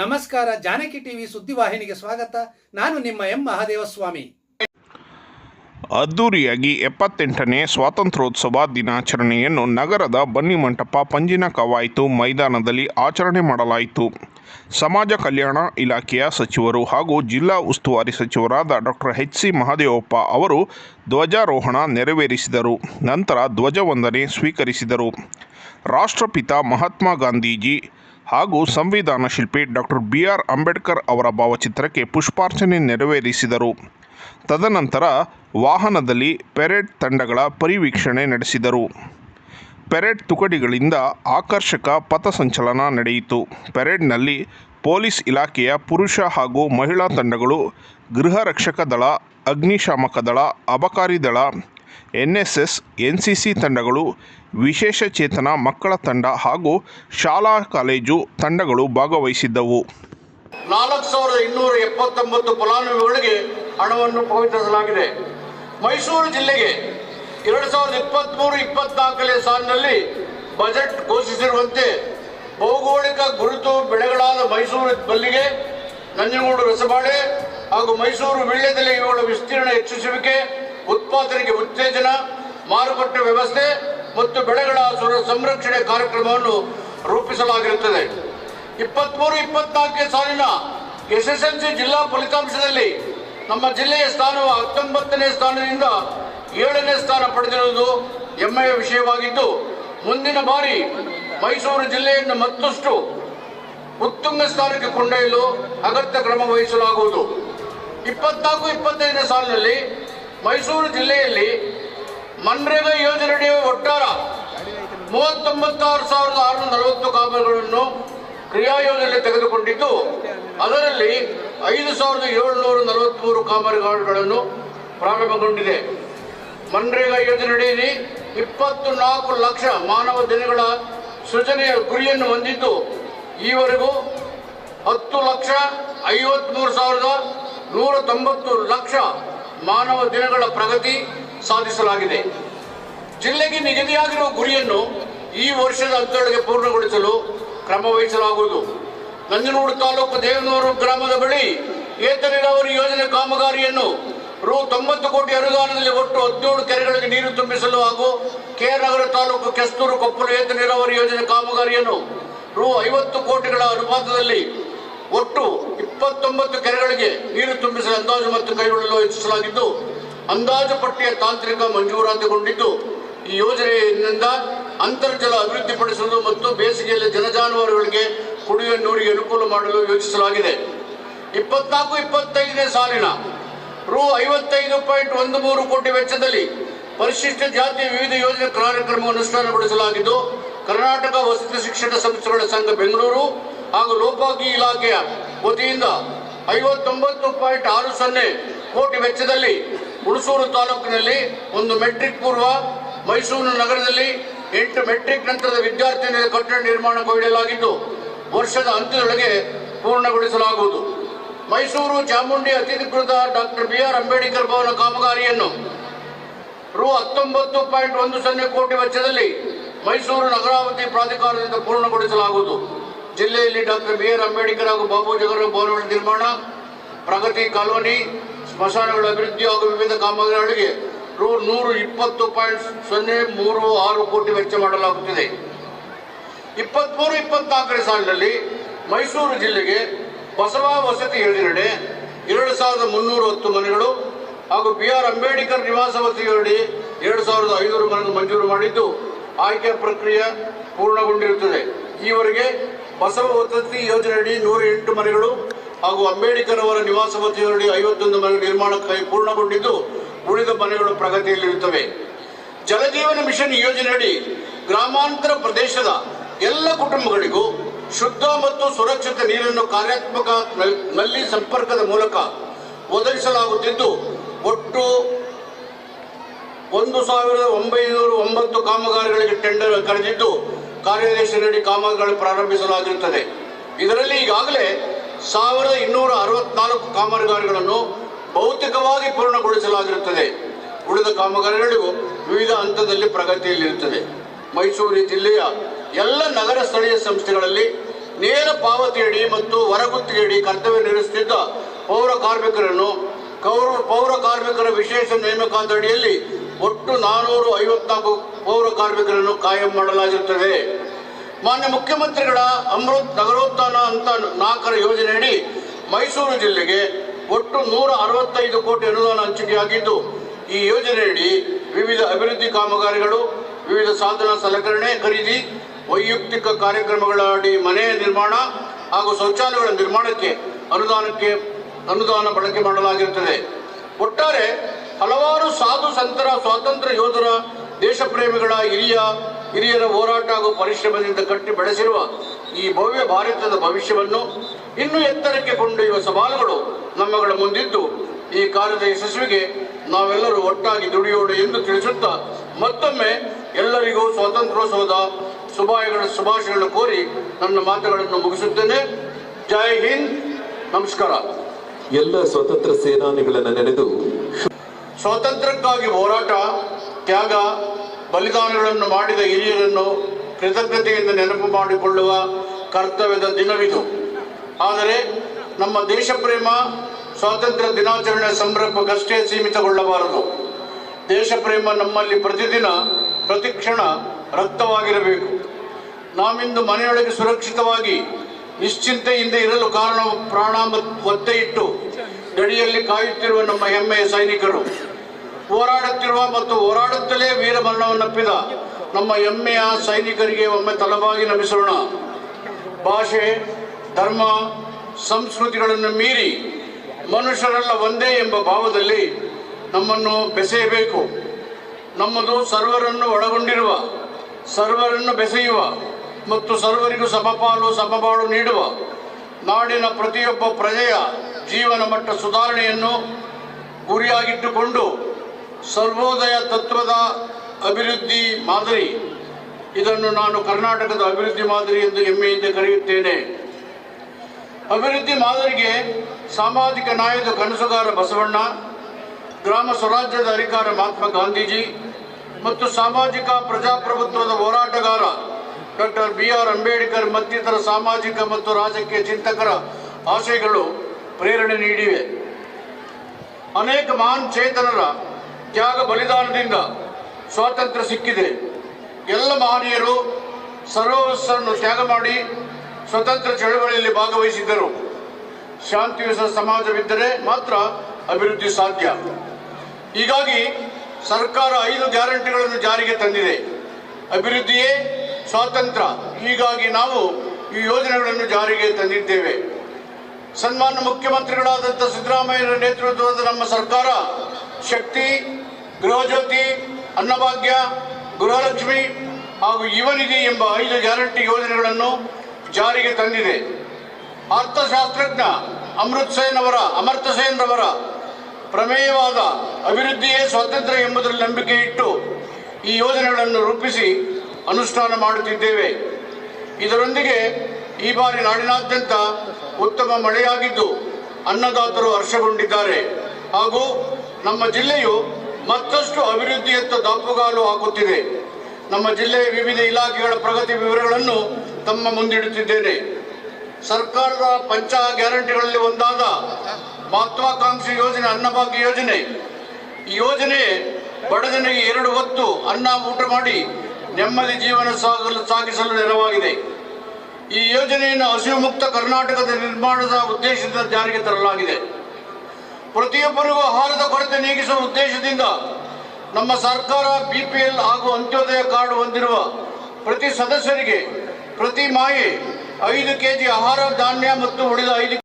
ನಮಸ್ಕಾರ, ಜಾನಕಿ ಟಿವಿ ಸುದ್ದಿವಾಹಿನಿಗೆ ಸ್ವಾಗತ. ನಾನು ನಿಮ್ಮ ಎಂ. ಮಹಾದೇವಸ್ವಾಮಿ. ಅದ್ದೂರಿಯಾಗಿ ಎಪ್ಪತ್ತೆಂಟನೇ ಸ್ವಾತಂತ್ರ್ಯೋತ್ಸವ ದಿನಾಚರಣೆಯನ್ನು ನಗರದ ಬನ್ನಿಮಂಟಪ ಪಂಜಿನ ಕವಾಯಿತು ಮೈದಾನದಲ್ಲಿ ಆಚರಣೆ ಮಾಡಲಾಯಿತು. ಸಮಾಜ ಕಲ್ಯಾಣ ಇಲಾಖೆಯ ಸಚಿವರು ಹಾಗೂ ಜಿಲ್ಲಾ ಉಸ್ತುವಾರಿ ಸಚಿವರಾದ ಡಾಕ್ಟರ್ ಎಚ್. ಸಿ. ಮಹಾದೇವಪ್ಪ ಅವರು ಧ್ವಜಾರೋಹಣ ನೆರವೇರಿಸಿದರು. ನಂತರ ಧ್ವಜವಂದನೆ ಸ್ವೀಕರಿಸಿದರು. ರಾಷ್ಟ್ರಪಿತ ಮಹಾತ್ಮ ಗಾಂಧೀಜಿ ಹಾಗೂ ಸಂವಿಧಾನ ಶಿಲ್ಪಿ ಡಾಕ್ಟರ್ ಬಿ ಆರ್ ಅಂಬೇಡ್ಕರ್ ಅವರ ಭಾವಚಿತ್ರಕ್ಕೆ ಪುಷ್ಪಾರ್ಚನೆ ನೆರವೇರಿಸಿದರು. ತದನಂತರ ವಾಹನದಲ್ಲಿ ಪೆರೇಡ್ ತಂಡಗಳ ಪರಿವೀಕ್ಷಣೆ ನಡೆಸಿದರು. ಪೆರೇಡ್ ತುಕಡಿಗಳಿಂದ ಆಕರ್ಷಕ ಪಥಸಂಚಲನ ನಡೆಯಿತು. ಪೆರೇಡ್ನಲ್ಲಿ ಪೊಲೀಸ್ ಇಲಾಖೆಯ ಪುರುಷ ಹಾಗೂ ಮಹಿಳಾ ತಂಡಗಳು ಗೃಹ ರಕ್ಷಕ ದಳ, ಅಗ್ನಿಶಾಮಕ ದಳ, ಅಬಕಾರಿ ದಳ ಎನ್ಎಸ್ಎಸ್, ಎನ್ಸಿಸಿ ತಂಡಗಳು, ವಿಶೇಷ ಚೇತನ ಮಕ್ಕಳ ತಂಡ ಹಾಗೂ ಶಾಲಾ ಕಾಲೇಜು ತಂಡಗಳು ಭಾಗವಹಿಸಿದ್ದವು. ನಾಲ್ಕು ಸಾವಿರದ ಇನ್ನೂರ ಎಪ್ಪತ್ತೊಂಬತ್ತು ಫಲಾನುಭವಿಗಳಿಗೆ ಹಣವನ್ನು ಪಾವತಿಸಲಾಗಿದೆ ಮೈಸೂರು ಜಿಲ್ಲೆಗೆ ಎರಡು ಸಾವಿರದ ಇಪ್ಪತ್ತ್ಮೂರು ಇಪ್ಪತ್ನಾಲ್ಕನೇ ಸಾಲಿನಲ್ಲಿ ಬಜೆಟ್ ಘೋಷಿಸಿರುವಂತೆ ಭೌಗೋಳಿಕ ಗುರುತು ಬೆಳೆಗಳಾದ ಮೈಸೂರು ಬಲ್ಲಿಗೆ, ನಂಜನಗೂಡು ರಸಬಾಳೆ ಹಾಗೂ ಮೈಸೂರು ವಿಳ್ಯದಲ್ಲಿ ಇವುಗಳ ವಿಸ್ತೀರ್ಣ ಹೆಚ್ಚಿಸುವಿಕೆ ಉತ್ಪಾದನೆಗೆ ಉತ್ತೇಜನ, ಮಾರುಕಟ್ಟೆ ವ್ಯವಸ್ಥೆ ಮತ್ತು ಬೆಳೆಗಳ ಸುರ- ಸಂರಕ್ಷಣೆ ಕಾರ್ಯಕ್ರಮವನ್ನು ರೂಪಿಸಲಾಗಿರುತ್ತದೆ. ಇಪ್ಪತ್ಮೂರು, ಇಪ್ಪತ್ನಾಲ್ಕನೇ ಸಾಲಿನ ಎಸ್ಎಸ್ಎಲ್ಸಿ ಜಿಲ್ಲಾ ಫಲಿತಾಂಶದಲ್ಲಿ ನಮ್ಮ ಜಿಲ್ಲೆಯ ಸ್ಥಾನವು ಹತ್ತೊಂಬತ್ತನೇ ಸ್ಥಾನದಿಂದ ಏಳನೇ ಸ್ಥಾನ ಪಡೆದಿರುವುದು ಹೆಮ್ಮೆಯ ವಿಷಯವಾಗಿದ್ದು, ಮುಂದಿನ ಬಾರಿ ಮೈಸೂರು ಜಿಲ್ಲೆಯನ್ನು ಮತ್ತಷ್ಟು ಉತ್ತುಂಗ ಸ್ಥಾನಕ್ಕೆ ಕೊಂಡೊಯ್ಯಲು ಅಗತ್ಯ ಕ್ರಮ ವಹಿಸಲಾಗುವುದು. ಇಪ್ಪತ್ನಾಲ್ಕು, ಇಪ್ಪತ್ತೈದನೇ ಸಾಲಿನಲ್ಲಿ ಮೈಸೂರು ಜಿಲ್ಲೆಯಲ್ಲಿ ಮನ್ರೇಗಾ ಯೋಜನೆಯಡಿ ಒಟ್ಟಾರ ಮೂವತ್ತೊಂಬತ್ತಾರು ಸಾವಿರದ ಆರುನೂರ ನಲವತ್ತು ಕಾಮಗಾರಿಗಳನ್ನು ಕ್ರಿಯಾಯೋಜನೆ ತೆಗೆದುಕೊಂಡಿದ್ದು, ಅದರಲ್ಲಿ ಐದು ಸಾವಿರದ ಏಳುನೂರ ನಲವತ್ತ್ಮೂರು ಕಾಮಗಾರಿಗಳನ್ನು ಪ್ರಾರಂಭಗೊಂಡಿದೆ. ಮನ್ರೇಗಾ ಯೋಜನೆಯಡಿಯಲ್ಲಿ ಇಪ್ಪತ್ತು ನಾಲ್ಕು ಲಕ್ಷ ಮಾನವ ದಿನಗಳ ಸೃಜನೆಯ ಗುರಿಯನ್ನು ಹೊಂದಿದ್ದು, ಈವರೆಗೂ ಹತ್ತು ಲಕ್ಷ ಐವತ್ಮೂರು ಸಾವಿರದ ನೂರ ತೊಂಬತ್ತು ಲಕ್ಷ ಮಾನವ ದಿನಗಳ ಪ್ರಗತಿ ಸಾಧಿಸಲಾಗಿದೆ. ಜಿಲ್ಲೆಗೆ ನಿಗದಿಯಾಗಿರುವ ಗುರಿಯನ್ನು ಈ ವರ್ಷದ ಅಂತ್ಯೊಳಗೆ ಪೂರ್ಣಗೊಳಿಸಲು ಕ್ರಮ ವಹಿಸಲಾಗುವುದು. ನಂಜನಗೂಡು ತಾಲೂಕು ದೇವನೂರು ಗ್ರಾಮದ ಬಳಿ ಏತ ನೀರಾವರಿ ಯೋಜನೆ ಕಾಮಗಾರಿಯನ್ನು ರು ತೊಂಬತ್ತು ಕೋಟಿ ಅನುದಾನದಲ್ಲಿ ಒಟ್ಟು ಹದಿನೇಳು ಕೆರೆಗಳಿಗೆ ನೀರು ತುಂಬಿಸಲು ಹಾಗೂ ಕೆ ನಗರ ತಾಲೂಕು ಕೆಸ್ತೂರು ಕೊಪ್ಪಲು ಏತ ನೀರಾವರಿ ಯೋಜನೆ ಕಾಮಗಾರಿಯನ್ನು ರು ಐವತ್ತು ಕೋಟಿಗಳ ಅನುಪಾತದಲ್ಲಿ ಒಟ್ಟು ಇಪ್ಪತ್ತೊಂಬತ್ತು ಕೆರೆಗಳಿಗೆ ನೀರು ತುಂಬಿಸಲು ಅಂದಾಜು ಮತ್ತು ಕೈಗೊಳ್ಳಲು ಹೆಚ್ಚಿಸಲಾಗಿದ್ದು ಅಂದಾಜು ಪಟ್ಟಿಯ ತಾಂತ್ರಿಕ ಮಂಜೂರಾತಿಗೊಂಡಿದ್ದು, ಈ ಯೋಜನೆಯಿಂದ ಅಂತರ್ಜಲ ಅಭಿವೃದ್ಧಿಪಡಿಸುವುದು ಮತ್ತು ಬೇಸಿಗೆಯಲ್ಲಿ ಜನಜಾನುವಾರುಗಳಿಗೆ ಕುಡಿಯುವ ನೀರಿಗೆ ಅನುಕೂಲ ಮಾಡಲು ಯೋಚಿಸಲಾಗಿದೆ. ಇಪ್ಪತ್ನಾಲ್ಕು ಇಪ್ಪತ್ತೈದನೇ ಸಾಲಿನ ರು ಐವತ್ತೈದು ಪಾಯಿಂಟ್ ಒಂದು ಮೂರು ಕೋಟಿ ವೆಚ್ಚದಲ್ಲಿ ಪರಿಶಿಷ್ಟ ಜಾತಿ ವಿವಿಧ ಯೋಜನೆ ಕಾರ್ಯಕ್ರಮ ಅನುಷ್ಠಾನಗೊಳಿಸಲಾಗಿದ್ದು ಕರ್ನಾಟಕ ವಸತಿ ಶಿಕ್ಷಣ ಸಂಸ್ಥೆಗಳ ಸಂಘ ಬೆಂಗಳೂರು ಹಾಗೂ ಲೋಕೋಪಯೋಗಿ ಇಲಾಖೆಯ ವತಿಯಿಂದ ಐವತ್ತೊಂಬತ್ತು ಪಾಯಿಂಟ್ ಆರು ಸೊನ್ನೆ ಕೋಟಿ ವೆಚ್ಚದಲ್ಲಿ ಹುಣಸೂರು ತಾಲೂಕಿನಲ್ಲಿ ಒಂದು ಮೆಟ್ರಿಕ್ ಪೂರ್ವ ಮೈಸೂರು ನಗರದಲ್ಲಿ ಎಂಟು ಮೆಟ್ರಿಕ್ ನಂತರದ ವಿದ್ಯಾರ್ಥಿ ಕಟ್ಟಡ ನಿರ್ಮಾಣ ಕೈಗೊಳ್ಳಲಾಗಿದ್ದು ವರ್ಷದ ಅಂತ್ಯದೊಳಗೆ ಪೂರ್ಣಗೊಳಿಸಲಾಗುವುದು. Mysuru Chamundi ಅತಿಥಿಕೃತ doctor B R Ambedkar Bhavan ಕಾಮಗಾರಿಯನ್ನು ರು ಹತ್ತೊಂಬತ್ತು ಪಾಯಿಂಟ್ ಒಂದು ಸೊನ್ನೆ ಕೋಟಿ ವೆಚ್ಚದಲ್ಲಿ ಮೈಸೂರು ನಗರಾವತಿ ಪ್ರಾಧಿಕಾರದಿಂದ ಪೂರ್ಣಗೊಳಿಸಲಾಗುವುದು. ಜಿಲ್ಲೆಯಲ್ಲಿ ಡಾಕ್ಟರ್ ಬಿ ಆರ್ ಅಂಬೇಡ್ಕರ್ ಹಾಗೂ ಬಾಬು ಜಗರ ಭವನಗಳ ನಿರ್ಮಾಣ, ಪ್ರಗತಿ ಕಾಲೋನಿ, ಸ್ಮಶಾನಗಳ ಅಭಿವೃದ್ಧಿ ಹಾಗೂ ವಿವಿಧ ಕಾಮಗಾರಿಗಳಿಗೆ ರು ನೂರು ಇಪ್ಪತ್ತು ಪಾಯಿಂಟ್ ಸೊನ್ನೆ ಮೂರು ಆರು ಕೋಟಿ ವೆಚ್ಚ ಮಾಡಲಾಗುತ್ತಿದೆ. ಇಪ್ಪತ್ಮೂರು, ಇಪ್ಪತ್ನಾಲ್ಕನೇ ಸಾಲಿನಲ್ಲಿ ಮೈಸೂರು ಜಿಲ್ಲೆಗೆ ಬಸವ ವಸತಿ ಯೋಜನೆಯಡಿ ಎರಡು ಸಾವಿರದ ಮುನ್ನೂರ ಹತ್ತು ಮನೆಗಳು ಹಾಗೂ ಬಿ ಆರ್ ಅಂಬೇಡ್ಕರ್ ನಿವಾಸ ವಸತಿಯಡಿ ಎರಡು ಸಾವಿರದ ಐನೂರು ಮನೆಯನ್ನು ಮಂಜೂರು ಮಾಡಿದ್ದು, ಆಯ್ಕೆ ಪ್ರಕ್ರಿಯೆ ಪೂರ್ಣಗೊಂಡಿರುತ್ತದೆ. ಈವರೆಗೆ ಬಸವ ವಸತಿ ಯೋಜನೆಯಡಿ ನೂರ ಎಂಟು ಮನೆಗಳು ಹಾಗೂ ಅಂಬೇಡ್ಕರ್ ಅವರ ನಿವಾಸ ವಸತಿಯಡಿ ಐವತ್ತೊಂದು ಮನೆಗಳ ನಿರ್ಮಾಣಕ್ಕಾಗಿ ಪೂರ್ಣಗೊಂಡಿದ್ದು ಉಳಿದ ಮನೆಗಳು ಪ್ರಗತಿಯಲ್ಲಿರುತ್ತವೆ. ಜಲಜೀವನ ಮಿಷನ್ ಯೋಜನೆಯಡಿ ಗ್ರಾಮಾಂತರ ಪ್ರದೇಶದ ಎಲ್ಲ ಕುಟುಂಬಗಳಿಗೂ ಶುದ್ಧ ಮತ್ತು ಸುರಕ್ಷಿತ ನೀರನ್ನು ಕಾರ್ಯಾತ್ಮಕ ನಲ್- ನಲ್ಲಿ ಸಂಪರ್ಕದ ಮೂಲಕ ಒದಗಿಸಲಾಗುತ್ತಿದ್ದು, ಒಟ್ಟು ಒಂದು ಸಾವಿರದ ಒಂಬೈನೂರ ಒಂಬತ್ತು ಕಾಮಗಾರಿಗಳಿಗೆ ಟೆಂಡರ್ ಕರೆದಿದ್ದು ಕಾರ್ಯದರ್ಶಿಯಡಿ ಕಾಮಗಾರಿ ಪ್ರಾರಂಭಿಸಲಾಗಿರುತ್ತದೆ. ಇದರಲ್ಲಿ ಈಗಾಗಲೇ ಸಾವಿರದ ಇನ್ನೂರ ಅರವತ್ನಾಲ್ಕು ಕಾಮಗಾರಿಗಳನ್ನು ಭೌತಿಕವಾಗಿ ಪೂರ್ಣಗೊಳಿಸಲಾಗಿರುತ್ತದೆ. ಉಳಿದ ಕಾಮಗಾರಿಗಳು ವಿವಿಧ ಹಂತದಲ್ಲಿ ಪ್ರಗತಿಯಲ್ಲಿರುತ್ತದೆ. ಮೈಸೂರು ಜಿಲ್ಲೆಯ ಎಲ್ಲ ನಗರ ಸ್ಥಳೀಯ ಸಂಸ್ಥೆಗಳಲ್ಲಿ ನೇರ ಪಾವತಿಯಡಿ ಮತ್ತು ಹೊರಗುತ್ತಿಗೆಯಡಿ ಕರ್ತವ್ಯ ನಿರ್ವಹಿಸುತ್ತಿದ್ದ ಪೌರ ಕಾರ್ಮಿಕರನ್ನು ಕೌರ, ಪೌರ ಕಾರ್ಮಿಕರ ವಿಶೇಷ ನೇಮಕಾತಿಯಡಿಯಲ್ಲಿ ಒಟ್ಟು ನಾನೂರು ಐವತ್ನಾಲ್ಕು ಪೌರ ಕಾರ್ಮಿಕರನ್ನು ಕಾಯಂ ಮಾಡಲಾಗಿರುತ್ತದೆ. ಮಾನ್ಯ ಮುಖ್ಯಮಂತ್ರಿಗಳ ಅಮೃತ್ ನಗರೋತ್ಥಾನ ಅಂತ ನಾಲ್ಕರ ಯೋಜನೆಯಡಿ ಮೈಸೂರು ಜಿಲ್ಲೆಗೆ ಒಟ್ಟು ನೂರ ಅರವತ್ತೈದು ಕೋಟಿ ಅನುದಾನ ಹಂಚಿಕೆಯಾಗಿದ್ದು, ಈ ಯೋಜನೆಯಡಿ ವಿವಿಧ ಅಭಿವೃದ್ಧಿ ಕಾಮಗಾರಿಗಳು, ವಿವಿಧ ಸಾಧನ ಸಲಕರಣೆ ಖರೀದಿ, ವೈಯಕ್ತಿಕ ಕಾರ್ಯಕ್ರಮಗಳ ಅಡಿ ಮನೆ ನಿರ್ಮಾಣ ಹಾಗೂ ಶೌಚಾಲಯಗಳ ನಿರ್ಮಾಣಕ್ಕೆ ಅನುದಾನಕ್ಕೆ ಅನುದಾನ ಬಳಕೆ ಮಾಡಲಾಗಿರುತ್ತದೆ. ಒಟ್ಟಾರೆ ಹಲವಾರು ಸಾಧು ಸಂತರ, ಸ್ವಾತಂತ್ರ್ಯ ಯೋಧರ ದೇಶ ಪ್ರೇಮಿಗಳ ಹಿರಿಯ, ಹಿರಿಯರ ಹೋರಾಟ ಹಾಗೂ ಪರಿಶ್ರಮದಿಂದ ಕಟ್ಟಿ ಬೆಳೆಸಿರುವ ಈ ಭವ್ಯ ಭಾರತದ ಭವಿಷ್ಯವನ್ನು ಇನ್ನೂ ಎತ್ತರಕ್ಕೆ ಕೊಂಡೊಯ್ಯುವ ಸವಾಲುಗಳು ನಮ್ಮಗಳ ಮುಂದಿದ್ದು. ಈ ಕಾರ್ಯದ ಯಶಸ್ವಿಗೆ ನಾವೆಲ್ಲರೂ ಒಟ್ಟಾಗಿ ದುಡಿಯೋಣ ಎಂದು ತಿಳಿಸುತ್ತಾ ಮತ್ತೊಮ್ಮೆ ಎಲ್ಲರಿಗೂ ಸ್ವಾತಂತ್ರ್ಯೋತ್ಸವದ ಶುಭಾಯಗಳ ಶುಭಾಶಯಗಳನ್ನು ಕೋರಿ ನನ್ನ ಮಾತುಗಳನ್ನು ಮುಗಿಸುತ್ತೇನೆ. ಜೈ ಹಿಂದ್. ನಮಸ್ಕಾರ. ಎಲ್ಲ ಸ್ವತಂತ್ರ ಸೇನಾನಿಗಳನ್ನು ನೆನೆದು ಸ್ವಾತಂತ್ರ್ಯಕ್ಕಾಗಿ ಹೋರಾಟ, ತ್ಯಾಗ, ಬಲಿದಾನಗಳನ್ನು ಮಾಡಿದ ಹಿರಿಯರನ್ನು ಕೃತಜ್ಞತೆಯಿಂದ ನೆನಪು ಮಾಡಿಕೊಳ್ಳುವ ಕರ್ತವ್ಯದ ದಿನವಿದು. ಆದರೆ ನಮ್ಮ ದೇಶ ಪ್ರೇಮ ಸ್ವಾತಂತ್ರ್ಯ ದಿನಾಚರಣೆ ಸಂಭ್ರಮಕ್ಕಷ್ಟೇ ಸೀಮಿತಗೊಳ್ಳಬಾರದು. ದೇಶ ಪ್ರೇಮ ನಮ್ಮಲ್ಲಿ ಪ್ರತಿದಿನ, ಪ್ರತಿಕ್ಷಣ ರಕ್ತವಾಗಿರಬೇಕು. ನಾವಿಂದು ಮನೆಯೊಳಗೆ ಸುರಕ್ಷಿತವಾಗಿ, ನಿಶ್ಚಿಂತೆಯಿಂದ ಇರಲು ಕಾರಣ ಪ್ರಾಣ ಒತ್ತೆ ಇಟ್ಟು ಗಡಿಯಲ್ಲಿ ಕಾಯುತ್ತಿರುವ ನಮ್ಮ ಹೆಮ್ಮೆಯ ಸೈನಿಕರು. ಹೋರಾಡುತ್ತಿರುವ ಮತ್ತು ಹೋರಾಡುತ್ತಲೇ ವೀರಮರಣವನ್ನಪ್ಪಿದ ನಮ್ಮ ಹೆಮ್ಮೆಯ ಸೈನಿಕರಿಗೆ ಒಮ್ಮೆ ತಲವಾಗಿ ನಮಿಸೋಣ. ಭಾಷೆ, ಧರ್ಮ, ಸಂಸ್ಕೃತಿಗಳನ್ನು ಮೀರಿ ಮನುಷ್ಯರೆಲ್ಲ ಒಂದೇ ಎಂಬ ಭಾವದಲ್ಲಿ ನಮ್ಮನ್ನು ಬೆಸೆಯಬೇಕು. ನಮ್ಮದು ಸರ್ವರನ್ನು ಒಳಗೊಂಡಿರುವ, ಸರ್ವರನ್ನು ಬೆಸೆಯುವ ಮತ್ತು ಸರ್ವರಿಗೂ ಸಮಪಾಲು ಸಮಬಾಳು ನೀಡುವ ನಾಡಿನ ಪ್ರತಿಯೊಬ್ಬ ಪ್ರಜೆಯ ಜೀವನ ಮಟ್ಟ ಸುಧಾರಣೆಯನ್ನು ಗುರಿಯಾಗಿಟ್ಟುಕೊಂಡು ಸರ್ವೋದಯ ತತ್ವದ ಅಭಿವೃದ್ಧಿ ಮಾದರಿ. ಇದನ್ನು ನಾನು ಕರ್ನಾಟಕದ ಅಭಿವೃದ್ಧಿ ಮಾದರಿ ಎಂದು ಹೆಮ್ಮೆಯಿಂದ ಕರೆಯುತ್ತೇನೆ. ಅಭಿವೃದ್ಧಿ ಮಾದರಿಗೆ ಸಾಮಾಜಿಕ ನ್ಯಾಯದ ಕನಸುಗಾರ ಬಸವಣ್ಣ, ಗ್ರಾಮ ಸ್ವರಾಜ್ಯದ ಅಧಿಕಾರ ಮಹಾತ್ಮ ಗಾಂಧೀಜಿ ಮತ್ತು ಸಾಮಾಜಿಕ ಪ್ರಜಾಪ್ರಭುತ್ವದ ಹೋರಾಟಗಾರ ಡಾಕ್ಟರ್ ಬಿ ಆರ್ ಅಂಬೇಡ್ಕರ್ ಮತ್ತಿತರ ಸಾಮಾಜಿಕ ಮತ್ತು ರಾಜಕೀಯ ಚಿಂತಕರ ಆಶಯಗಳು ಪ್ರೇರಣೆ ನೀಡಿವೆ. ಅನೇಕ ಮಹಾನ್ ಚೇತನರ ತ್ಯಾಗ ಬಲಿದಾನದಿಂದ ಸ್ವಾತಂತ್ರ್ಯ ಸಿಕ್ಕಿದೆ. ಎಲ್ಲ ಮಹನೀಯರು ಸರ್ವಸ್ಸನ್ನು ತ್ಯಾಗ ಮಾಡಿ ಸ್ವತಂತ್ರ ಚಳವಳಿಯಲ್ಲಿ ಭಾಗವಹಿಸಿದ್ದರು. ಶಾಂತಿಯುತ ಸಮಾಜವಿದ್ದರೆ ಮಾತ್ರ ಅಭಿವೃದ್ಧಿ ಸಾಧ್ಯ. ಹೀಗಾಗಿ ಸರ್ಕಾರ ಐದು ಗ್ಯಾರಂಟಿಗಳನ್ನು ಜಾರಿಗೆ ತಂದಿದೆ. ಅಭಿವೃದ್ಧಿಯೇ ಸ್ವಾತಂತ್ರ್ಯ. ಹೀಗಾಗಿ ನಾವು ಈ ಯೋಜನೆಗಳನ್ನು ಜಾರಿಗೆ ತಂದಿದ್ದೇವೆ. ಸನ್ಮಾನ್ಯ ಮುಖ್ಯಮಂತ್ರಿಗಳಾದಂಥ ಸಿದ್ದರಾಮಯ್ಯರ ನೇತೃತ್ವದ ನಮ್ಮ ಸರ್ಕಾರ ಶಕ್ತಿ ಗೃಹಜ್ಯೋತಿ, ಅನ್ನಭಾಗ್ಯ, ಗೃಹಲಕ್ಷ್ಮಿ ಹಾಗೂ ಯುವನಿಧಿ ಎಂಬ ಐದು ಗ್ಯಾರಂಟಿ ಯೋಜನೆಗಳನ್ನು ಜಾರಿಗೆ ತಂದಿದೆ. ಅರ್ಥಶಾಸ್ತ್ರಜ್ಞ ಅಮೃತ್ ಸೇನ್ ಅವರ ಅಮರ್ತ ಸೇನ್ ರವರ ಪ್ರಮೇಯವಾದ ಅಭಿವೃದ್ಧಿಯೇ ಸ್ವಾತಂತ್ರ್ಯ ಎಂಬುದರಲ್ಲಿ ನಂಬಿಕೆ ಇಟ್ಟು ಈ ಯೋಜನೆಗಳನ್ನು ರೂಪಿಸಿ ಅನುಷ್ಠಾನ ಮಾಡುತ್ತಿದ್ದೇವೆ. ಇದರೊಂದಿಗೆ ಈ ಬಾರಿ ನಾಡಿನಾದ್ಯಂತ ಉತ್ತಮ ಮಳೆಯಾಗಿದ್ದು ಅನ್ನದಾತರು ಹರ್ಷಗೊಂಡಿದ್ದಾರೆ. ಹಾಗೂ ನಮ್ಮ ಜಿಲ್ಲೆಯು ಮತ್ತಷ್ಟು ಅಭಿವೃದ್ಧಿಯತ್ತ ದಾಪುಗಾಲು ಹಾಕುತ್ತಿದೆ ನಮ್ಮ ಜಿಲ್ಲೆಯ ವಿವಿಧ ಇಲಾಖೆಗಳ ಪ್ರಗತಿ ವಿವರಗಳನ್ನು ತಮ್ಮ ಮುಂದಿಡುತ್ತಿದ್ದೇನೆ. ಸರ್ಕಾರದ ಪಂಚ ಗ್ಯಾರಂಟಿಗಳಲ್ಲಿ ಒಂದಾದ ಮಹತ್ವಾಕಾಂಕ್ಷಿ ಯೋಜನೆ, ಅನ್ನಭಾಗ್ಯ ಯೋಜನೆ. ಈ ಯೋಜನೆ ಬಡಜನಿಗೆ ಎರಡು ಹೊತ್ತು ಅನ್ನ ಊಟ ಮಾಡಿ ನೆಮ್ಮದಿ ಜೀವನ ಸಾಗಲು, ಸಾಗಿಸಲು ನೆರವಾಗಿದೆ. ಈ ಯೋಜನೆಯನ್ನು ಹಸಿವು ಮುಕ್ತ ಕರ್ನಾಟಕದ ನಿರ್ಮಾಣದ ಉದ್ದೇಶದಿಂದ ಜಾರಿಗೆ ತರಲಾಗಿದೆ. ಪ್ರತಿಯೊಬ್ಬರಿಗೂ ಆಹಾರದ ಕೊರತೆ ನೀಗಿಸುವ ಉದ್ದೇಶದಿಂದ ನಮ್ಮ ಸರ್ಕಾರ ಬಿಪಿಎಲ್ ಹಾಗೂ ಅಂತ್ಯೋದಯ ಕಾರ್ಡ್ ಹೊಂದಿರುವ ಪ್ರತಿ ಸದಸ್ಯರಿಗೆ ಪ್ರತಿ ಮಾಯಿ ಐದು ಕೆಜಿ ಆಹಾರ, ಧಾನ್ಯ ಮತ್ತು ಉಳಿದ ಐದು